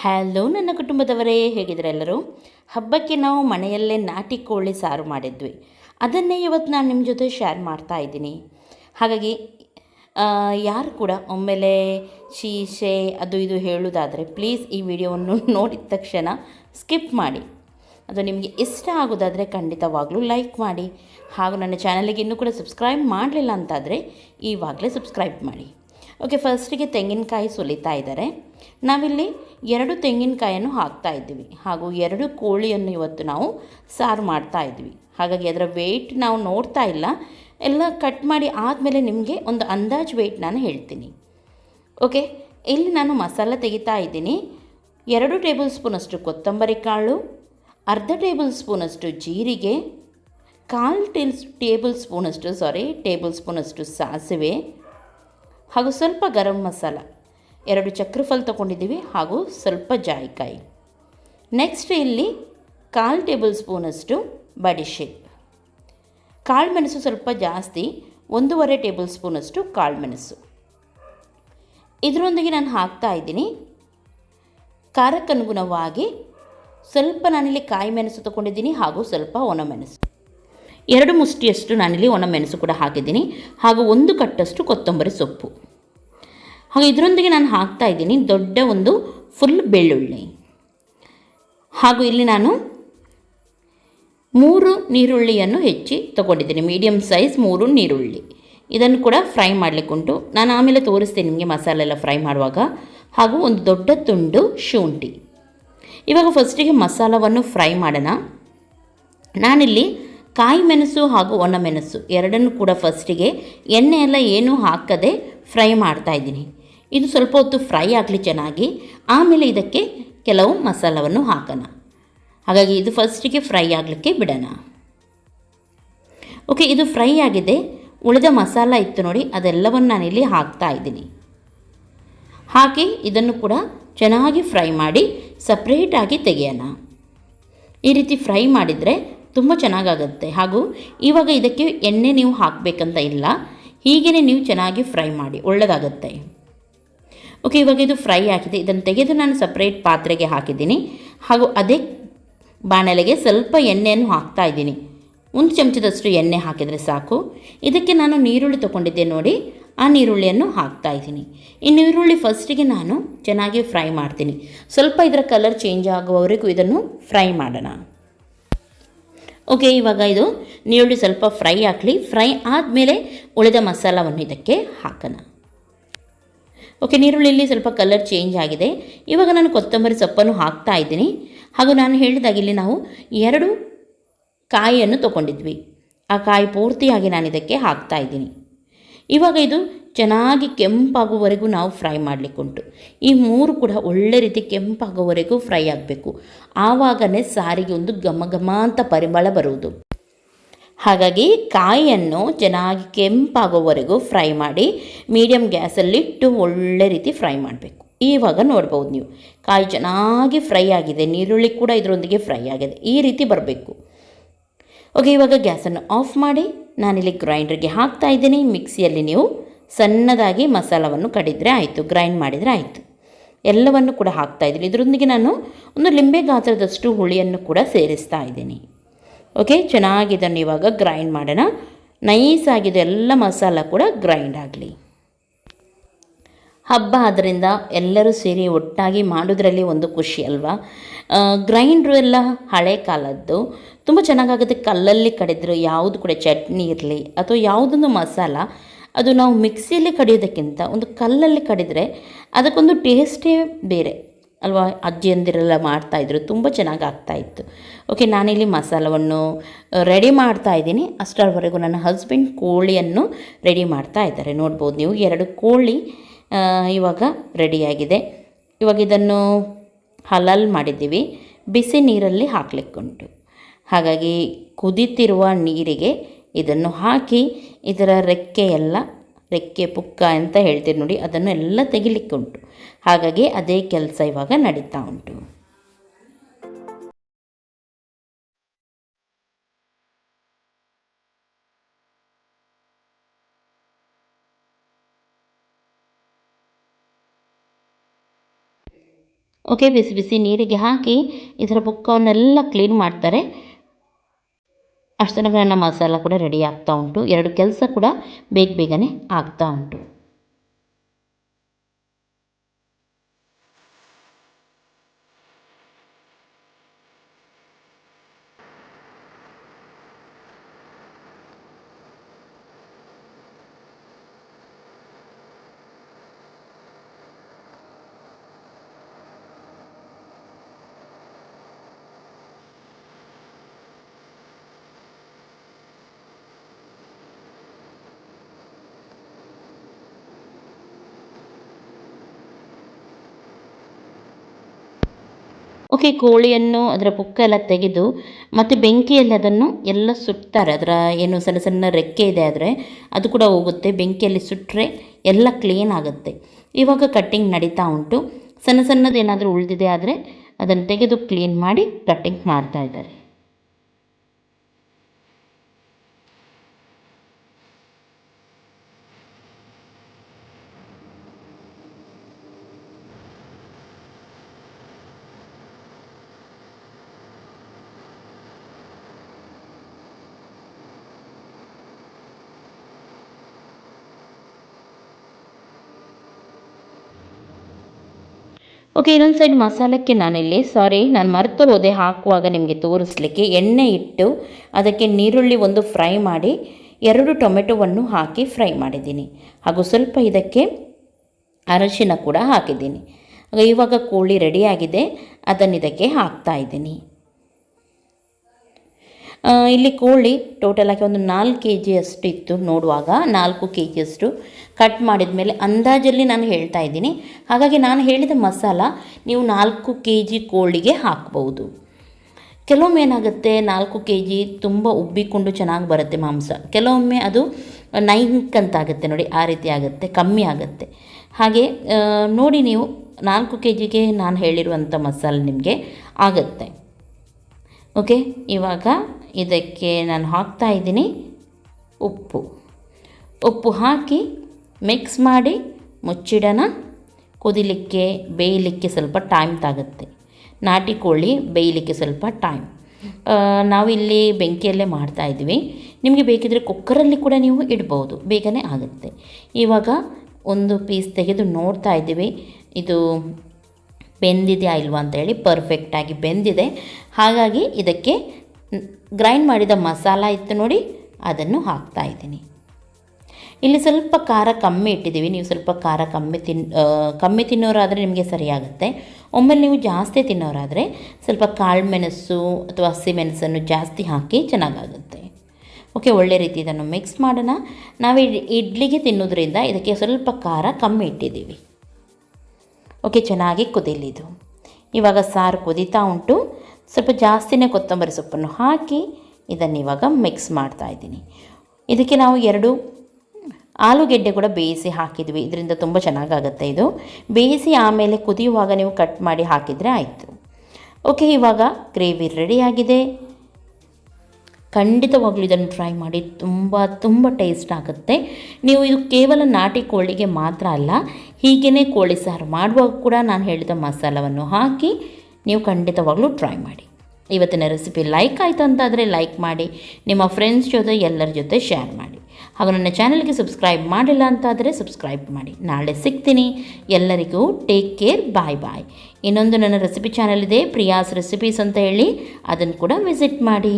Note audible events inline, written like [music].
Hello ನನ್ನ ಕುಟುಂಬದವರೇ, ಹೇಗಿದ್ರೆ ಎಲ್ಲರೂ? ಹಬ್ಬಕ್ಕೆ ನಾವು ಮನೆಯಲ್ಲೇ ನಾಟಿ ಕೋಳಿ ಸಾರು ಮಾಡಿದ್ವಿ. ಅದನ್ನೇ ಇವತ್ತು ನಾನು ನಿಮ್ಮ ಜೊತೆ ಶೇರ್ ಮಾಡ್ತಾ ಇದ್ದೀನಿ. ಹಾಗಾಗಿ ಯಾರು ಕೂಡ ಒಮ್ಮೆಲೆ ಶೀಶೆ ಅದು ಇದು ಹೇಳೋದಾದರೆ ಪ್ಲೀಸ್ ಈ ವಿಡಿಯೋವನ್ನು [laughs] ನೋಡಿದ ತಕ್ಷಣ ಸ್ಕಿಪ್ ಮಾಡಿ. ಅದು ನಿಮಗೆ ಇಷ್ಟ ಆಗೋದಾದರೆ ಖಂಡಿತವಾಗಲೂ ಲೈಕ್ ಮಾಡಿ. ಹಾಗೂ ನನ್ನ ಚಾನಲಿಗೆ ಇನ್ನೂ ಕೂಡ ಸಬ್ಸ್ಕ್ರೈಬ್ ಮಾಡಲಿಲ್ಲ ಅಂತಾದರೆ ಈವಾಗಲೇ ಸಬ್ಸ್ಕ್ರೈಬ್ ಮಾಡಿ. ಓಕೆ ಫಸ್ಟಿಗೆ ತೆಂಗಿನಕಾಯಿ ಸುಲಿತಾ ಇದ್ದಾರೆ. ನಾವಿಲ್ಲಿ ಎರಡು ತೆಂಗಿನಕಾಯನ್ನು ಹಾಕ್ತಾ ಇದ್ದೀವಿ. ಹಾಗೂ ಎರಡು ಕೋಳಿಯನ್ನು ಇವತ್ತು ನಾವು ಸಾರು ಮಾಡ್ತಾ ಇದ್ವಿ ಹಾಗಾಗಿ ಅದರ ವೆಯ್ಟ್ ನಾವು ನೋಡ್ತಾ ಇಲ್ಲ. ಎಲ್ಲ ಕಟ್ ಮಾಡಿ ಆದಮೇಲೆ ನಿಮಗೆ ಒಂದು ಅಂದಾಜು ವೆಯ್ಟ್ ನಾನು ಹೇಳ್ತೀನಿ. ಓಕೆ, ಇಲ್ಲಿ ನಾನು ಮಸಾಲ ತೆಗಿತಾ ಇದ್ದೀನಿ. ಎರಡು ಟೇಬಲ್ ಸ್ಪೂನಷ್ಟು ಕೊತ್ತಂಬರಿ ಕಾಳು, ಅರ್ಧ ಟೇಬಲ್ ಸ್ಪೂನಷ್ಟು ಜೀರಿಗೆ, ಕಾಲು ಟೇಲ್, ಟೇಬಲ್ ಸ್ಪೂನಷ್ಟು ಸಾರಿ ಟೇಬಲ್ ಸ್ಪೂನಷ್ಟು ಸಾಸಿವೆ ಹಾಗೂ ಸ್ವಲ್ಪ ಗರಂ ಮಸಾಲ. ಎರಡು ಚಕ್ರಫಲ್ ತೊಗೊಂಡಿದ್ದೀವಿ ಹಾಗೂ ಸ್ವಲ್ಪ ಜಾಯಿಕಾಯಿ. ನೆಕ್ಸ್ಟ್ ಇಲ್ಲಿ ಕಾಲು ಟೇಬಲ್ ಸ್ಪೂನಷ್ಟು ಕಾಳು ಮೆಣಸು ಸ್ವಲ್ಪ ಜಾಸ್ತಿ, ಒಂದೂವರೆ ಟೇಬಲ್ ಸ್ಪೂನಷ್ಟು ಕಾಳು ಮೆಣಸು. ಇದರೊಂದಿಗೆ ನಾನು ಹಾಕ್ತಾ ಇದ್ದೀನಿ. ಖಾರಕ್ಕನುಗುಣವಾಗಿ ಸ್ವಲ್ಪ ನಾನಿಲ್ಲಿ ಕಾಯಿ ಮೆಣಸು ತೊಗೊಂಡಿದ್ದೀನಿ ಹಾಗೂ ಸ್ವಲ್ಪ ಒಣಮೆಣಸು ಎರಡು ಮುಷ್ಟಿಯಷ್ಟು ನಾನಿಲ್ಲಿ ಒಣಮೆಣಸು ಕೂಡ ಹಾಕಿದ್ದೀನಿ ಹಾಗೂ ಒಂದು ಕಟ್ಟಷ್ಟು ಕೊತ್ತಂಬರಿ ಸೊಪ್ಪು. ಹಾಗೆ ಇದರೊಂದಿಗೆ ನಾನು ಹಾಕ್ತಾ ಇದ್ದೀನಿ ದೊಡ್ಡ ಒಂದು ಫುಲ್ ಬೆಳ್ಳುಳ್ಳಿ. ಹಾಗೂ ಇಲ್ಲಿ ನಾನು ಮೂರು ನೀರುಳ್ಳಿಯನ್ನು ಹೆಚ್ಚಿ ತೊಗೊಂಡಿದ್ದೀನಿ ಮೀಡಿಯಮ್ ಸೈಜ್ ಮೂರು ನೀರುಳ್ಳಿ. ಇದನ್ನು ಕೂಡ ಫ್ರೈ ಮಾಡಲಿಕ್ಕುಂಟು ನಾನು ಆಮೇಲೆ ತೋರಿಸ್ತೀನಿ ನಿಮಗೆ ಮಸಾಲೆ ಎಲ್ಲ ಫ್ರೈ ಮಾಡುವಾಗ. ಹಾಗೂ ಒಂದು ದೊಡ್ಡ ತುಂಡು ಶುಂಠಿ. ಇವಾಗ ಫಸ್ಟಿಗೆ ಮಸಾಲವನ್ನು ಫ್ರೈ ಮಾಡೋಣ. ನಾನಿಲ್ಲಿ ಕಾಯಿ ಮೆಣಸು ಹಾಗೂ ಒಣ ಮೆಣಸು ಎರಡನ್ನೂ ಕೂಡ ಫಸ್ಟಿಗೆ ಎಣ್ಣೆ ಎಲ್ಲ ಏನೂ ಹಾಕದೆ ಫ್ರೈ ಮಾಡ್ತಾ ಇದ್ದೀನಿ. ಇದು ಸ್ವಲ್ಪ ಹೊತ್ತು ಫ್ರೈ ಆಗಲಿ ಚೆನ್ನಾಗಿ, ಆಮೇಲೆ ಇದಕ್ಕೆ ಕೆಲವು ಮಸಾಲವನ್ನು ಹಾಕೋಣ. ಹಾಗಾಗಿ ಇದು ಫಸ್ಟಿಗೆ ಫ್ರೈ ಆಗಲಿಕ್ಕೆ ಬಿಡೋಣ. ಓಕೆ ಇದು ಫ್ರೈ ಆಗಿದೆ. ಉಳಿದ ಮಸಾಲ ಇತ್ತು ನೋಡಿ, ಅದೆಲ್ಲವನ್ನು ನಾನಿಲ್ಲಿ ಹಾಕ್ತಾ ಇದ್ದೀನಿ. ಹಾಕಿ ಇದನ್ನು ಕೂಡ ಚೆನ್ನಾಗಿ ಫ್ರೈ ಮಾಡಿ ಸಪ್ರೇಟಾಗಿ ತೆಗೆಯೋಣ. ಈ ರೀತಿ ಫ್ರೈ ಮಾಡಿದರೆ ತುಂಬ ಚೆನ್ನಾಗಾಗುತ್ತೆ. ಹಾಗೂ ಇವಾಗ ಇದಕ್ಕೆ ಎಣ್ಣೆ ನೀವು ಹಾಕಬೇಕಂತ ಇಲ್ಲ. ಹೀಗೇ ನೀವು ಚೆನ್ನಾಗಿ ಫ್ರೈ ಮಾಡಿ. ಒಳ್ಳೆಯದಾಗುತ್ತೆ ಓಕೆ, ಇವಾಗ ಇದು ಫ್ರೈ ಆಗಿದೆ. ಇದನ್ನು ತೆಗೆದು ನಾನು ಸಪ್ರೇಟ್ ಪಾತ್ರೆಗೆ ಹಾಕಿದ್ದೀನಿ. ಹಾಗೂ ಅದೇ ಬಾಣಲೆಗೆ ಸ್ವಲ್ಪ ಎಣ್ಣೆಯನ್ನು ಹಾಕ್ತಾ ಇದ್ದೀನಿ. ಒಂದು ಚಮಚದಷ್ಟು ಎಣ್ಣೆ ಹಾಕಿದರೆ ಸಾಕು. ಇದಕ್ಕೆ ನಾನು ನೀರುಳ್ಳಿ ತೊಗೊಂಡಿದ್ದೆ ನೋಡಿ. ಆ ನೀರುಳ್ಳಿಯನ್ನು ಹಾಕ್ತಾ ಇದ್ದೀನಿ. ಈ ನೀರುಳ್ಳಿ ಫಸ್ಟಿಗೆ ನಾನು ಚೆನ್ನಾಗಿ ಫ್ರೈ ಮಾಡ್ತೀನಿ. ಸ್ವಲ್ಪ ಇದರ ಕಲರ್ ಚೇಂಜ್ ಆಗುವವರೆಗೂ ಇದನ್ನು ಫ್ರೈ ಮಾಡೋಣ. ಓಕೆ, ಇವಾಗ ಇದು ನೀರುಳ್ಳಿ ಸ್ವಲ್ಪ ಫ್ರೈ ಹಾಕಲಿ. ಫ್ರೈ ಆದಮೇಲೆ ಉಳಿದ ಮಸಾಲವನ್ನು ಇದಕ್ಕೆ ಹಾಕೋಣ. ಓಕೆ ನೀರುಳ್ಳಿಯಲ್ಲಿ ಸ್ವಲ್ಪ ಕಲರ್ ಚೇಂಜ್ ಆಗಿದೆ. ಇವಾಗ ನಾನು ಕೊತ್ತಂಬರಿ ಸೊಪ್ಪನ್ನು ಹಾಕ್ತಾ ಇದ್ದೀನಿ. ಹಾಗೂ ನಾನು ಹೇಳಿದಾಗ ಇಲ್ಲಿ ನಾವು ಎರಡು ಕಾಯಿಯನ್ನು ತೊಗೊಂಡಿದ್ವಿ. ಆ ಕಾಯಿ ಪೂರ್ತಿಯಾಗಿ ನಾನು ಇದಕ್ಕೆ ಹಾಕ್ತಾ ಇದ್ದೀನಿ. ಇವಾಗ ಇದು ಚೆನ್ನಾಗಿ ಕೆಂಪಾಗುವವರೆಗೂ ನಾವು ಫ್ರೈ ಮಾಡಲಿಕ್ಕುಂಟು. ಈ ಮೂರು ಕೂಡ ಒಳ್ಳೆ ರೀತಿ ಕೆಂಪಾಗುವವರೆಗೂ ಫ್ರೈ ಆಗಬೇಕು. ಆವಾಗನೇ ಸಾರಿಗೆ ಒಂದು ಘಮ ಘಮ ಅಂತ ಪರಿಮಳ ಬರುವುದು. ಹಾಗಾಗಿ ಕಾಯಿಯನ್ನು ಚೆನ್ನಾಗಿ ಕೆಂಪಾಗೋವರೆಗೂ ಫ್ರೈ ಮಾಡಿ ಮೀಡಿಯಮ್ ಗ್ಯಾಸಲ್ಲಿಟ್ಟು ಒಳ್ಳೆ ರೀತಿ ಫ್ರೈ ಮಾಡಬೇಕು. ಇವಾಗ ನೋಡ್ಬೋದು ನೀವು. ಕಾಯಿ ಚೆನ್ನಾಗಿ ಫ್ರೈ ಆಗಿದೆ. ನೀರುಳ್ಳಿ ಕೂಡ ಇದರೊಂದಿಗೆ ಫ್ರೈ ಆಗಿದೆ. ಈ ರೀತಿ ಬರಬೇಕು. ಓಕೆ, ಇವಾಗ ಗ್ಯಾಸನ್ನು ಆಫ್ ಮಾಡಿ ನಾನಿಲ್ಲಿ ಗ್ರೈಂಡರ್ಗೆ ಹಾಕ್ತಾ ಇದ್ದೀನಿ. ಮಿಕ್ಸಿಯಲ್ಲಿ ನೀವು ಸಣ್ಣದಾಗಿ ಮಸಾಲವನ್ನು ಕಡಿದರೆ ಆಯಿತು ಗ್ರೈಂಡ್ ಮಾಡಿದರೆ ಆಯಿತು. ಎಲ್ಲವನ್ನು ಕೂಡ ಹಾಕ್ತಾ ಇದ್ದೀನಿ. ಇದರೊಂದಿಗೆ ನಾನು ಒಂದು ಲಿಂಬೆ ಗಾತ್ರದಷ್ಟು ಹುಳಿಯನ್ನು ಕೂಡ ಸೇರಿಸ್ತಾ ಇದ್ದೀನಿ. ಓಕೆ ಚೆನ್ನಾಗಿ ಇದನ್ನು ಇವಾಗ ಗ್ರೈಂಡ್ ಮಾಡೋಣ. ನೈಸ್ ಆಗಿದೆ ಎಲ್ಲ ಮಸಾಲ ಕೂಡ ಗ್ರೈಂಡ್ ಆಗಲಿ. ಹಬ್ಬ ಆದ್ದರಿಂದ ಎಲ್ಲರೂ ಸೇರಿ ಒಟ್ಟಾಗಿ ಮಾಡೋದ್ರಲ್ಲಿ ಒಂದು ಖುಷಿ ಅಲ್ವಾ? ಗ್ರೈಂಡ್ರು ಎಲ್ಲ ಹಳೆ ಕಾಲದ್ದು. ತುಂಬ ಚೆನ್ನಾಗಾಗುತ್ತೆ. ಕಲ್ಲಲ್ಲಿ ಕಡಿದ್ರು ಯಾವುದು ಕೂಡ ಚಟ್ನಿ ಇರಲಿ, ಅಥವಾ ಯಾವುದೊಂದು ಮಸಾಲ ಅದು ನಾವು ಮಿಕ್ಸಿಯಲ್ಲಿ ಕಡಿಯೋದಕ್ಕಿಂತ ಒಂದು ಕಲ್ಲಲ್ಲಿ ಕಡಿದರೆ ಅದಕ್ಕೊಂದು ಟೇಸ್ಟೇ ಬೇರೆ. ಅಲ್ವಾ? ಅಜ್ಜಿಯಂದಿರೆಲ್ಲ ಮಾಡ್ತಾಯಿದ್ರು ತುಂಬ ಚೆನ್ನಾಗಿ ಆಗ್ತಾಯಿತ್ತು ಓಕೆ ನಾನಿಲ್ಲಿ ಮಸಾಲವನ್ನು ರೆಡಿ ಮಾಡ್ತಾ ಇದ್ದೀನಿ. ಅಷ್ಟರವರೆಗೂ ನನ್ನ ಹಸ್ಬೆಂಡ್ ಕೋಳಿಯನ್ನು ರೆಡಿ ಮಾಡ್ತಾ ಇದ್ದಾರೆ. ನೋಡ್ಬೋದು ನೀವು, ಎರಡು ಕೋಳಿ ಇವಾಗ ರೆಡಿಯಾಗಿದೆ ಇವಾಗ ಇದನ್ನು ಹಲಲ್ ಮಾಡಿದ್ದೀವಿ. ಬಿಸಿ ನೀರಲ್ಲಿ ಹಾಕ್ಲಿಕ್ಕುಂಟು. ಹಾಗಾಗಿ ಕುದೀತಿರುವ ನೀರಿಗೆ ಇದನ್ನು ಹಾಕಿ ಇದರ ರೆಕ್ಕೆ ಎಲ್ಲ, ರೆಕ್ಕೆ ಪುಕ್ಕ ಅಂತ ಹೇಳ್ತೀರಿ ನೋಡಿ, ಅದನ್ನು ಎಲ್ಲ ತೆಗಿಲಿಕ್ಕುಂಟು. ಹಾಗಾಗಿ ಅದೇ ಕೆಲಸ ಇವಾಗ ನಡೀತಾ ಉಂಟು. ಓಕೆ ಬಿಸಿ ಬಿಸಿ ನೀರಿಗೆ ಹಾಕಿ ಇದರ ಪುಕ್ಕವನ್ನೆಲ್ಲ ಕ್ಲೀನ್ ಮಾಡ್ತಾರೆ. ಅಷ್ಟು ತನಕ ಮಸಾಲ ಕೂಡ ರೆಡಿ ಆಗ್ತಾ ಉಂಟು. ಎರಡು ಕೆಲಸ ಕೂಡ ಬೇಗ ಬೇಗನೆ ಆಗ್ತಾ ಉಂಟು. ಓಕೆ, ಕೋಳಿಯನ್ನು ಅದರ ಪುಕ್ಕ ಎಲ್ಲ ತೆಗೆದು ಮತ್ತು ಬೆಂಕಿಯಲ್ಲಿ ಅದನ್ನು ಎಲ್ಲ ಸುಡ್ತಾರೆ. ಅದರ ಏನು ಸಣ್ಣ ಸಣ್ಣ ರೆಕ್ಕೆ ಇದೆ ಆದರೆ ಅದು ಕೂಡ ಹೋಗುತ್ತೆ. ಬೆಂಕಿಯಲ್ಲಿ ಸುಟ್ಟರೆ ಎಲ್ಲ ಕ್ಲೀನ್ ಆಗುತ್ತೆ. ಇವಾಗ ಕಟ್ಟಿಂಗ್ ನಡೀತಾ ಉಂಟು. ಸಣ್ಣ ಸಣ್ಣದೇನಾದರೂ ಉಳಿದಿದೆ ಆದರೆ ಅದನ್ನು ತೆಗೆದು ಕ್ಲೀನ್ ಮಾಡಿ ಕಟ್ಟಿಂಗ್ ಮಾಡ್ತಾ ಇದ್ದಾರೆ. ಓಕೆ ಇನ್ನೊಂದು ಸೈಡ್ ಮಸಾಲಕ್ಕೆ ನಾನಿಲ್ಲಿ ಸಾರಿ ನಾನು ಮರೆತು ಹೋದೆ, ಹಾಕುವಾಗ ನಿಮಗೆ ತೋರಿಸ್ಲಿಕ್ಕೆ. ಎಣ್ಣೆ ಇಟ್ಟು ಅದಕ್ಕೆ ನೀರುಳ್ಳಿ ಒಂದು ಫ್ರೈ ಮಾಡಿ, ಎರಡು ಟೊಮೆಟೊವನ್ನು ಹಾಕಿ ಫ್ರೈ ಮಾಡಿದ್ದೀನಿ. ಹಾಗೂ ಸ್ವಲ್ಪ ಇದಕ್ಕೆ ಅರಶಿನ ಕೂಡ ಹಾಕಿದ್ದೀನಿ. ಇವಾಗ ಕೋಳಿ ರೆಡಿಯಾಗಿದೆ ಅದನ್ನು ಇದಕ್ಕೆ ಹಾಕ್ತಾ ಇದ್ದೀನಿ. ಇಲ್ಲಿ ಕೋಳಿ ಟೋಟಲ್ ಆಗಿ ಒಂದು ನಾಲ್ಕು ಕೆ ಜಿಯಷ್ಟು ಇತ್ತು ನೋಡುವಾಗ, ನಾಲ್ಕು ಕೆ ಜಿಯಷ್ಟು ಕಟ್ ಮಾಡಿದ ಮೇಲೆ ಅಂದಾಜಲ್ಲಿ ನಾನು ಹೇಳ್ತಾ ಇದ್ದೀನಿ. ಹಾಗಾಗಿ ನಾನು ಹೇಳಿದ ಮಸಾಲ ನೀವು ನಾಲ್ಕು ಕೆ ಜಿ ಕೋಳಿಗೆ ಹಾಕ್ಬೋದು. ಕೆಲವೊಮ್ಮೆ ಏನಾಗುತ್ತೆ, ನಾಲ್ಕು ಕೆ ಜಿ ತುಂಬ ಉಬ್ಬಿಕೊಂಡು ಚೆನ್ನಾಗಿ ಬರುತ್ತೆ ಮಾಂಸ. ಕೆಲವೊಮ್ಮೆ ಅದು ನೈಂಕ್ ಅಂತ ಆಗುತ್ತೆ ನೋಡಿ, ಆ ರೀತಿ ಆಗುತ್ತೆ, ಕಮ್ಮಿ ಆಗುತ್ತೆ. ಹಾಗೆ ನೋಡಿ ನೀವು, ನಾಲ್ಕು ಕೆ ಜಿಗೆ ನಾನು ಹೇಳಿರುವಂಥ ಮಸಾಲೆ ನಿಮಗೆ ಆಗುತ್ತೆ. ಓಕೆ ಇವಾಗ ಇದಕ್ಕೆ ನಾನು ಹಾಕ್ತಾ ಇದ್ದೀನಿ ಉಪ್ಪು. ಉಪ್ಪು ಹಾಕಿ ಮಿಕ್ಸ್ ಮಾಡಿ ಮುಚ್ಚಿಡೋಣ. ಕುದಿಲಿಕ್ಕೆ, ಬೇಯಲಿಕ್ಕೆ ಸ್ವಲ್ಪ ಟೈಮ್ ತಾಗುತ್ತೆ. ನಾಟಿ ಕೋಳಿ ಬೇಯಲಿಕ್ಕೆ ಸ್ವಲ್ಪ ಟೈಮ್ ನಾವಿಲ್ಲಿ ಬೆಂಕಿಯಲ್ಲೇ ಮಾಡ್ತಾ ಇದ್ವಿ ನಿಮಗೆ ಬೇಕಿದ್ರೆ ಕುಕ್ಕರಲ್ಲಿ ಕೂಡ ನೀವು ಇಡ್ಬೋದು. ಬೇಗನೆ ಆಗುತ್ತೆ. ಇವಾಗ ಒಂದು ಪೀಸ್ ತೆಗೆದು ನೋಡ್ತಾ ಇದ್ದೀವಿ. ಇದು ಬೆಂದಿದೆಯಾ ಇಲ್ವಾ ಅಂತ ಹೇಳಿ ಪರ್ಫೆಕ್ಟಾಗಿ ಬೆಂದಿದೆ. ಹಾಗಾಗಿ ಇದಕ್ಕೆ ಗ್ರೈಂಡ್ ಮಾಡಿದ ಮಸಾಲ ಇತ್ತು ನೋಡಿ, ಅದನ್ನು ಹಾಕ್ತಾ ಇದ್ದೀನಿ. ಇಲ್ಲಿ ಸ್ವಲ್ಪ ಖಾರ ಕಮ್ಮಿ ಇಟ್ಟಿದ್ದೀವಿ. ನೀವು ಸ್ವಲ್ಪ ಖಾರ ಕಮ್ಮಿ ತಿನ್ ಕಮ್ಮಿ ತಿನ್ನೋರಾದರೆ ನಿಮಗೆ ಸರಿಯಾಗುತ್ತೆ. ಒಮ್ಮೆಲೆ ನೀವು ಜಾಸ್ತಿ ತಿನ್ನೋರಾದರೆ ಸ್ವಲ್ಪ ಕಾಳು ಮೆಣಸು ಅಥವಾ ಹಸಿಮೆಣಸನ್ನು ಜಾಸ್ತಿ ಹಾಕಿ ಚೆನ್ನಾಗಾಗುತ್ತೆ. ಓಕೆ, ಒಳ್ಳೆ ರೀತಿ ಇದನ್ನು ಮಿಕ್ಸ್ ಮಾಡೋಣ. ನಾವು ಇಡ್- ಇಡ್ಲಿಗೆ ತಿನ್ನೋದ್ರಿಂದ ಇದಕ್ಕೆ ಸ್ವಲ್ಪ ಖಾರ ಕಮ್ಮಿ ಇಟ್ಟಿದ್ದೀವಿ. ಓಕೆ, ಚೆನ್ನಾಗಿ ಕುದೀಲಿದು. ಇವಾಗ ಸಾರು ಕುದೀತಾ ಉಂಟು. ಸ್ವಲ್ಪ ಜಾಸ್ತಿನೇ ಕೊತ್ತಂಬರಿ ಸೊಪ್ಪನ್ನು ಹಾಕಿ ಇದನ್ನು ಇವಾಗ ಮಿಕ್ಸ್ ಮಾಡ್ತಾ ಇದ್ದೀನಿ. ಇದಕ್ಕೆ ನಾವು ಎರಡು ಆಲೂಗೆಡ್ಡೆ ಕೂಡ ಬೇಯಿಸಿ ಹಾಕಿದ್ವಿ. ಇದರಿಂದ ತುಂಬ ಚೆನ್ನಾಗಾಗುತ್ತೆ ಇದು. ಬೇಯಿಸಿ ಆಮೇಲೆ ಕುದಿಯುವಾಗ ನೀವು ಕಟ್ ಮಾಡಿ ಹಾಕಿದರೆ ಆಯಿತು. ಓಕೆ ಇವಾಗ ಗ್ರೇವಿ ರೆಡಿಯಾಗಿದೆ ಖಂಡಿತವಾಗ್ಲೂ ಇದನ್ನು ಟ್ರೈ ಮಾಡಿ ತುಂಬ ತುಂಬ ಟೇಸ್ಟ್ ಆಗುತ್ತೆ. ನೀವು ಇದು ಕೇವಲ ನಾಟಿ ಕೋಳಿಗೆ ಮಾತ್ರ ಅಲ್ಲ ಹೀಗೇ ಕೋಳಿ ಸಾರು ಮಾಡುವಾಗ ಕೂಡ ನಾನು ಹೇಳಿದ ಮಸಾಲವನ್ನು ಹಾಕಿ ನೀವು ಖಂಡಿತವಾಗ್ಲೂ ಟ್ರೈ ಮಾಡಿ. ಇವತ್ತಿನ ರೆಸಿಪಿ ಲೈಕ್ ಆಯಿತು ಅಂತಾದರೆ ಲೈಕ್ ಮಾಡಿ, ನಿಮ್ಮ ಫ್ರೆಂಡ್ಸ್ ಜೊತೆ, ಎಲ್ಲರ ಜೊತೆ ಶೇರ್ ಮಾಡಿ. ಹಾಗೂ ನನ್ನ ಚಾನಲ್ಗೆ ಸಬ್ಸ್ಕ್ರೈಬ್ ಮಾಡಿಲ್ಲ ಅಂತಾದರೆ ಸಬ್ಸ್ಕ್ರೈಬ್ ಮಾಡಿ. ನಾಳೆ ಸಿಗ್ತೀನಿ. ಎಲ್ಲರಿಗೂ ಟೇಕ್ ಕೇರ್ ಬಾಯ್ ಬಾಯ್ ಇನ್ನೊಂದು ನನ್ನ ರೆಸಿಪಿ ಚಾನಲ್ ಇದೆ, ಪ್ರಿಯಾಸ್ ರೆಸಿಪೀಸ್ ಅಂತ ಹೇಳಿ. ಅದನ್ನು ಕೂಡ ವಿಸಿಟ್ ಮಾಡಿ.